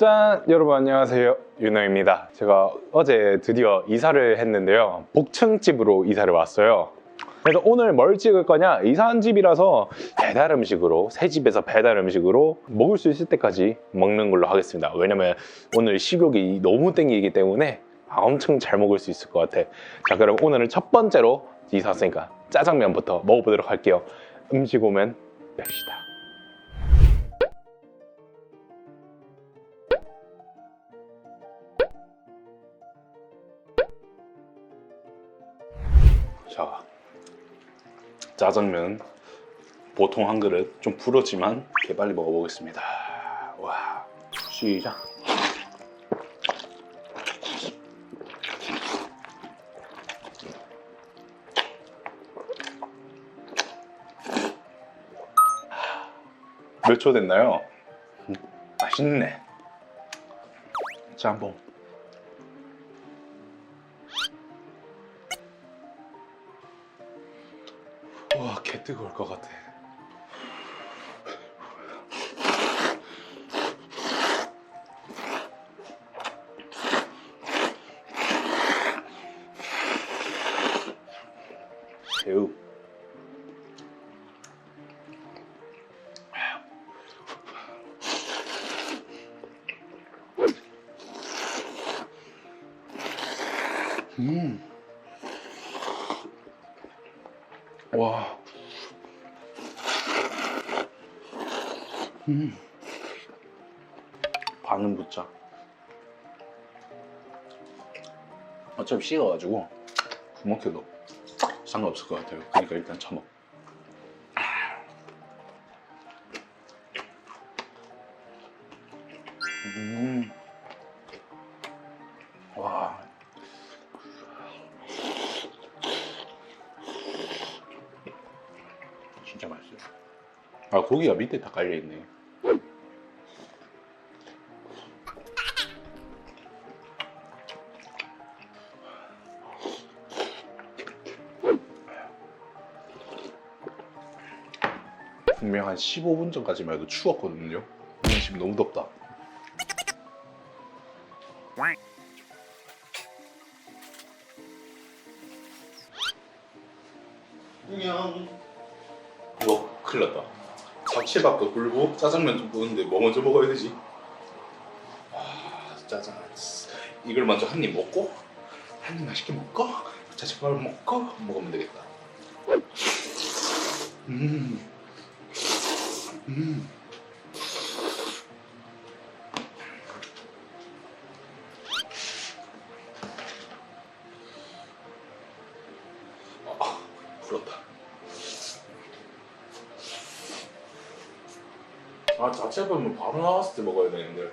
짠! 여러분 안녕하세요. 윤호입니다. 제가 어제 드디어 이사를 했는데요. 복층집으로 이사를 왔어요. 그래서 오늘 뭘 찍을 거냐? 이사한 집이라서 배달 음식으로, 새 집에서 배달 음식으로 먹을 수 있을 때까지 먹는 걸로 하겠습니다. 왜냐면 오늘 식욕이 너무 땡기기 때문에 엄청 잘 먹을 수 있을 것 같아. 자, 그럼 오늘은 첫 번째로 이사 왔으니까 짜장면부터 먹어보도록 할게요. 음식 오면 뺍시다. 자, 짜장면 보통 한 그릇 좀 불었지만 이렇게 빨리 먹어보겠습니다. 와, 시작. 몇 초 됐나요? 음, 맛있네. 짬뽕. 개 뜨거울 것 같아. 새우. 음. 와. 음. 반은 붙자. 어차피 식어가지고 구먹혀도 상관없을 것 같아요. 그러니까 일단 처먹. 음. 와. 진짜 맛있어요. 아 고기가 밑에 다 깔려 있네. 한 15분 전까지만 해도 추웠거든요. 지금 너무 덥다. 안녕. 이거 큰일 났다. 잡채밥도 불고 짜장면 좀 부는데 뭐 먼저 먹어야 되지? 아 짜장 이걸 먼저 한 입 먹고 한 입 맛있게 먹고 자취밥을 먹고 먹으면 되겠다. 음. 음. 아, 불었다. 아, 자취밥은 바로 나왔을 때 먹어야 되는데.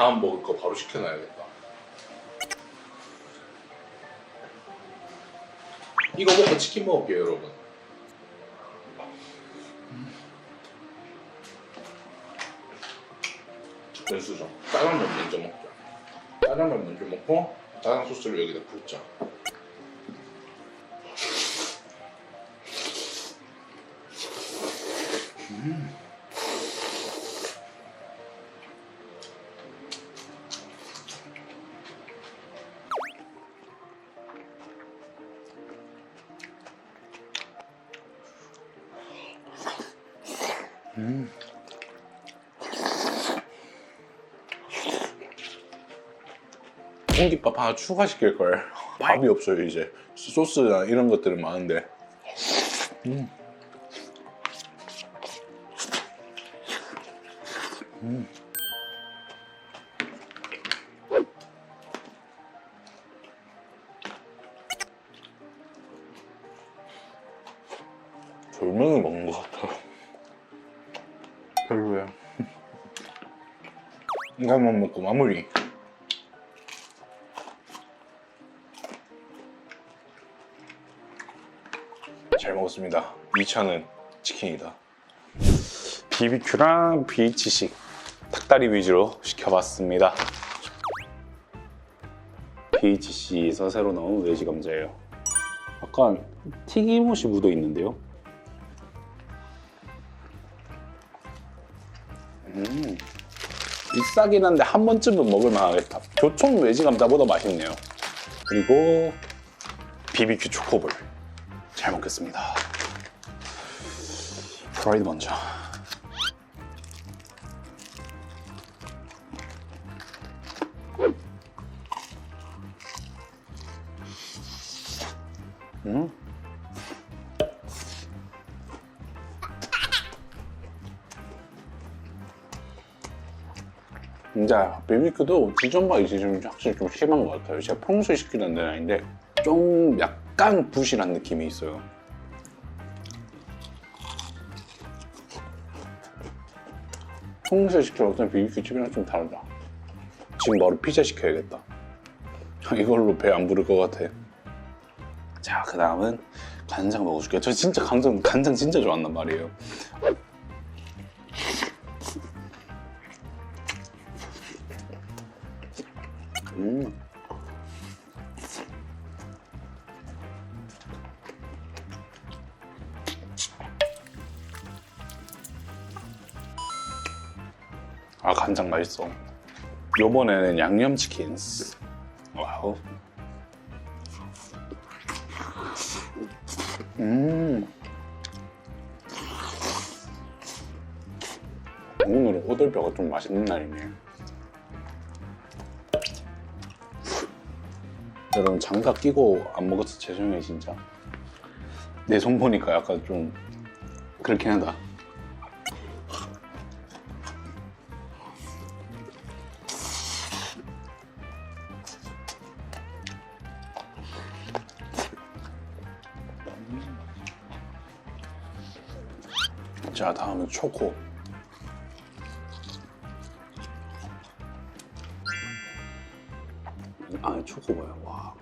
다음 먹을 거 바로 시켜놔야겠다. 이거 먹고 치킨 먹을게요, 여러분. 연수정. 짜장면 먼저 먹자. 짜장면 먼저 먹고 짜장 소스를 여기다 붓자. 공깃밥 하나 추가시킬 걸. 밥이 없어요 이제. 소스나 이런 것들은 많은데. 음. 음. 돌멩이 먹는 것 같아. 별로야. 이거만 먹고 마무리. 먹었습니다. 2차는 치킨이다. BBQ랑 BH식 닭다리 위주로 시켜봤습니다. BHC에서 새로 나온 외지 감자예요. 약간 튀김옷이 묻어 있는데요. 음, 비싸긴 한데 한 번쯤은 먹을만 하겠다. 교촌 외지 감자보다 맛있네요. 그리고 BBQ 초코볼 잘 먹겠습니다. 프라이드 먼저. 음. 진짜 BBQ도 기존 맛이 좀 확실히 좀 심한 것 같아요. 제가 평소에 시키는 데는 아닌데 좀 약간 부실한 느낌이 있어요. 평소에 시키는 어떤 BBQ 집이랑 좀 다르다. 지금 바로 피자 시켜야겠다. 이걸로 배 안 부를 것 같아. 자, 그 다음은 간장 먹어줄게요. 저 진짜 간장, 간장 진짜 좋아한단 말이에요. 음. 맛있어. 요번에는 양념치킨. 와우. 음. 오늘은 오돌뼈가 좀 맛있는 날이네. 여러분 장갑 끼고 안 먹어서 죄송해요 진짜. 내 손 보니까 약간 좀 그렇긴 하다. 자 다음은 초코. 아 초코 봐요. 와.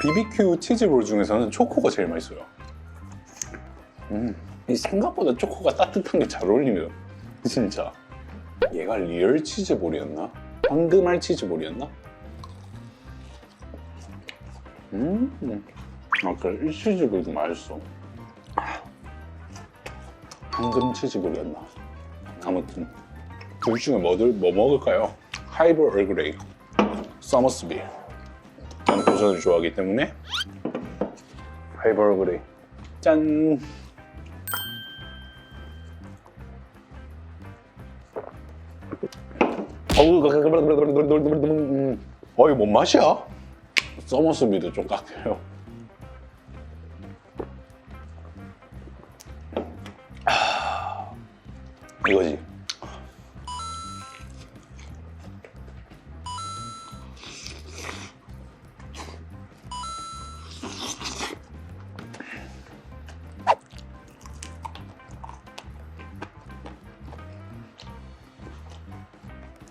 BBQ 치즈볼 중에서는 초코가 제일 맛있어요. 음, 이 생각보다 초코가 따뜻한 게 잘 어울리네요. 진짜. 얘가 리얼 치즈볼이었나? 황금알 치즈볼이었나? 음, 아까 이 치즈볼도 맛있어. 황금 치즈볼이었나? 아무튼 둘 중에 뭐들 뭐 먹을까요? 하이볼 얼그레이, 서머스빌. 저는 고전을 좋아하기 때문에 하이볼 얼그레이. 짠. 어우, 어, 이거 뭔 맛이야? 서머스빌도 좀 깎여요. 이거지.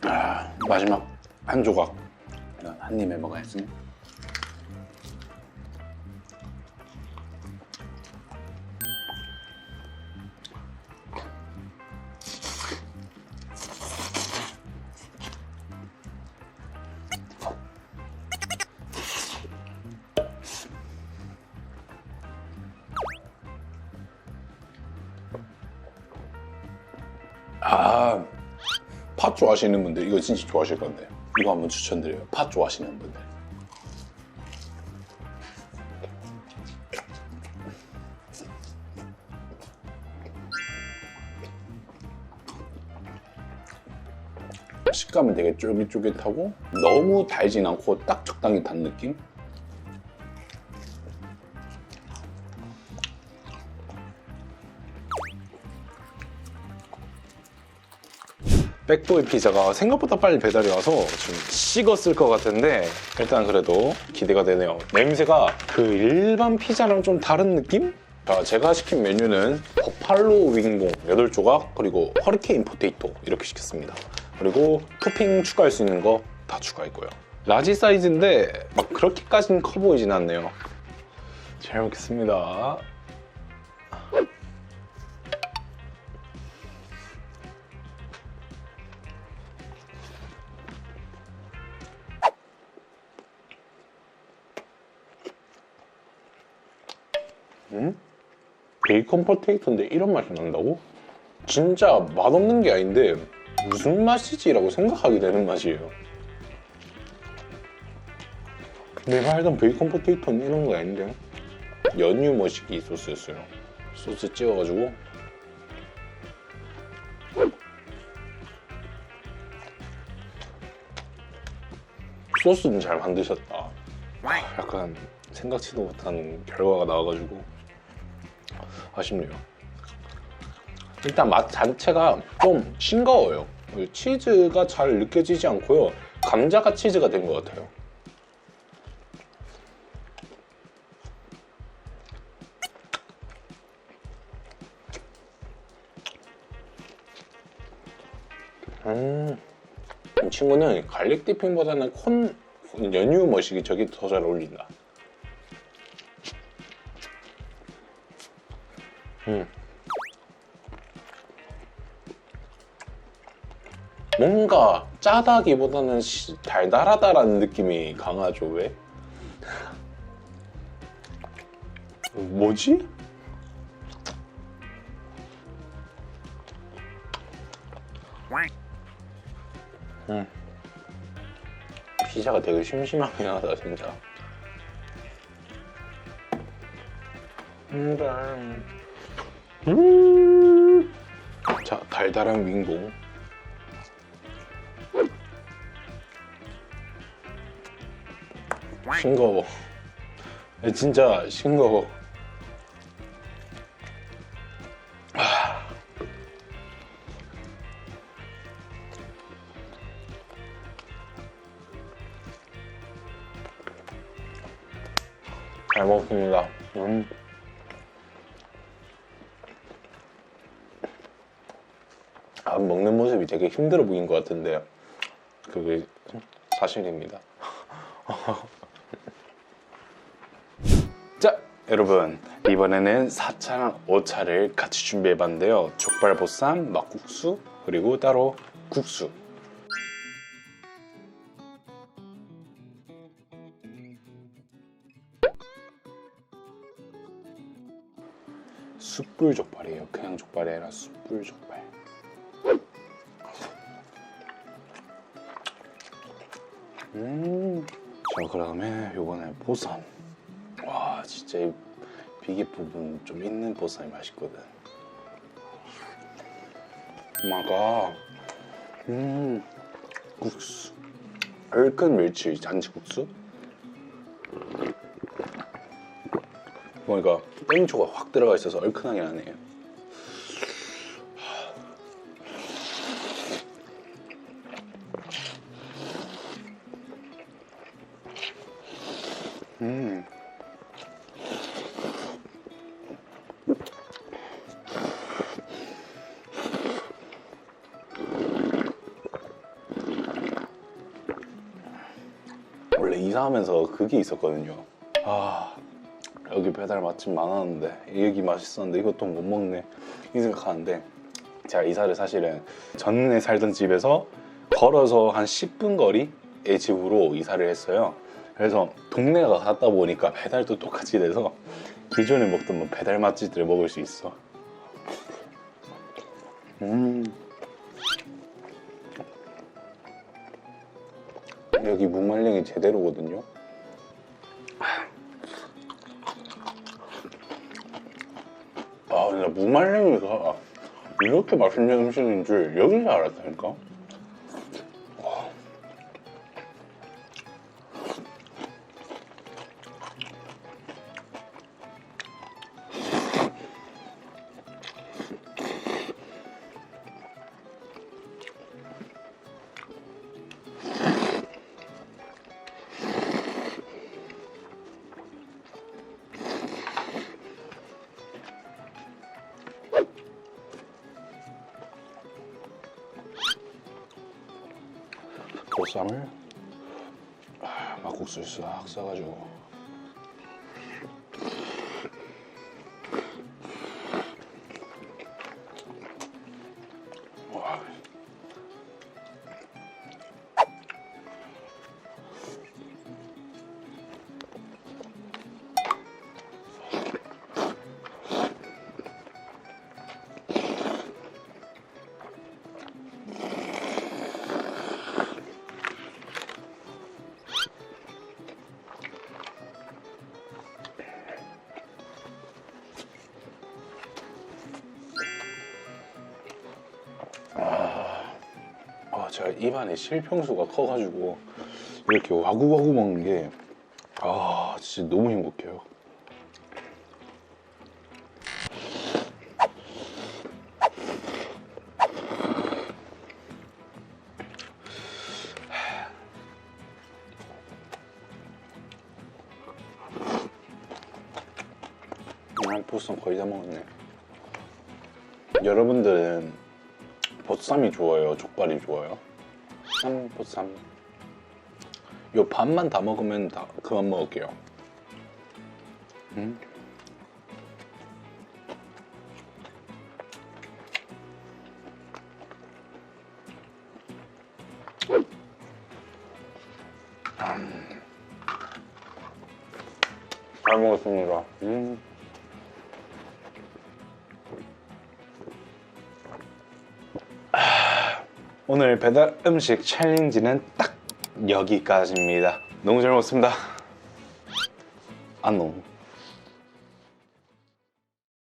아, 마지막 한 조각. 한 입에 먹어야지. 좋아하시는 분들 이거 진짜 좋아하실 건데 이거 한번 추천드려요. 팥 좋아하시는 분들. 식감은 되게 쫄깃쫄깃하고 너무 달진 않고 딱 적당히 단 느낌? 백도이 피자가 생각보다 빨리 배달이 와서 좀 식었을 것 같은데 일단 그래도 기대가 되네요. 냄새가 그 일반 피자랑 좀 다른 느낌? 자, 제가 시킨 메뉴는 버팔로 윙봉 8조각 그리고 허리케인 포테이토 이렇게 시켰습니다. 그리고 토핑 추가할 수 있는 거 다 추가했고요. 라지 사이즈인데 막 그렇게까지는 커 보이진 않네요. 잘 먹겠습니다. 베이컨 포테이토인데 이런 맛이 난다고? 진짜 맛없는 게 아닌데 무슨 맛이지라고 생각하게 되는 맛이에요. 내가 알던 베이컨 포테이토는 이런 거 아닌데 연유 머시기 소스였어요. 소스 찍어가지고 소스는 잘 만드셨다. 약간 생각지도 못한 결과가 나와가지고 아쉽네요. 일단 맛 자체가 좀 싱거워요. 치즈가 잘 느껴지지 않고요. 감자가 치즈가 된 것 같아요. 음, 이 친구는 갈릭 디핑보다는 콘 연유 머시기 저게 더잘 어울린다. 뭔가 짜다기보다는 시- 달달하다라는 느낌이 강하죠 왜? 뭐지? 음. 피자가 되게 심심하긴 하다 진짜 음. 음. 자 달달한 윙봉 싱거워 진짜 싱거워 아. 잘 먹습니다 음. 아, 먹는 모습이 되게 힘들어 보인 것 같은데 그게 사실입니다. 자, 여러분 이번에는 4차, 5차를 같이 준비해봤는데요. 족발 보쌈, 막국수, 그리고 따로 국수. 숯불 족발이에요. 그냥 족발이 아니라 숯불 족발. 음. 자, 그다음에 요번에 보쌈. 와, 진짜 이 비계 부분 좀 있는 보쌈이 맛있거든. 엄마가 음 국수 얼큰 멸치 잔치국수 보니까 땡초가 확 들어가 있어서 얼큰하게 하네요. 원래 이사하면서 그게 있었거든요. 아 여기 배달 맛집 많았는데 여기 맛있었는데 이것도 못 먹네 이 생각하는데 제가 이사를 사실은 전에 살던 집에서 걸어서 한 10분 거리의 집으로 이사를 했어요. 그래서 동네가 같다 보니까 배달도 똑같이 돼서 기존에 먹던 뭐 배달 맛집들을 먹을 수 있어. 음. 여기 무말랭이 제대로거든요. 아, 근데 무말랭이가 이렇게 맛있는 음식인 줄 여기서 알았다니까. 보쌈을 아, 막국수에 싹 싸가지고 제가 입안에 실평수가 커가지고 이렇게 와구와구 먹는 게 아, 진짜 너무 행복해요. 아, 보쌈 거의 다 먹었네. 여러분들은 보쌈이 좋아요? 족발이 좋아요? 쌈, 보쌈. 요 반만 다 먹으면 다 그만 먹을게요. 음? 음. 잘 먹었습니다. 음. 오늘 배달 음식 챌린지는 딱 여기까지입니다. 너무 잘 먹었습니다. 안 너무.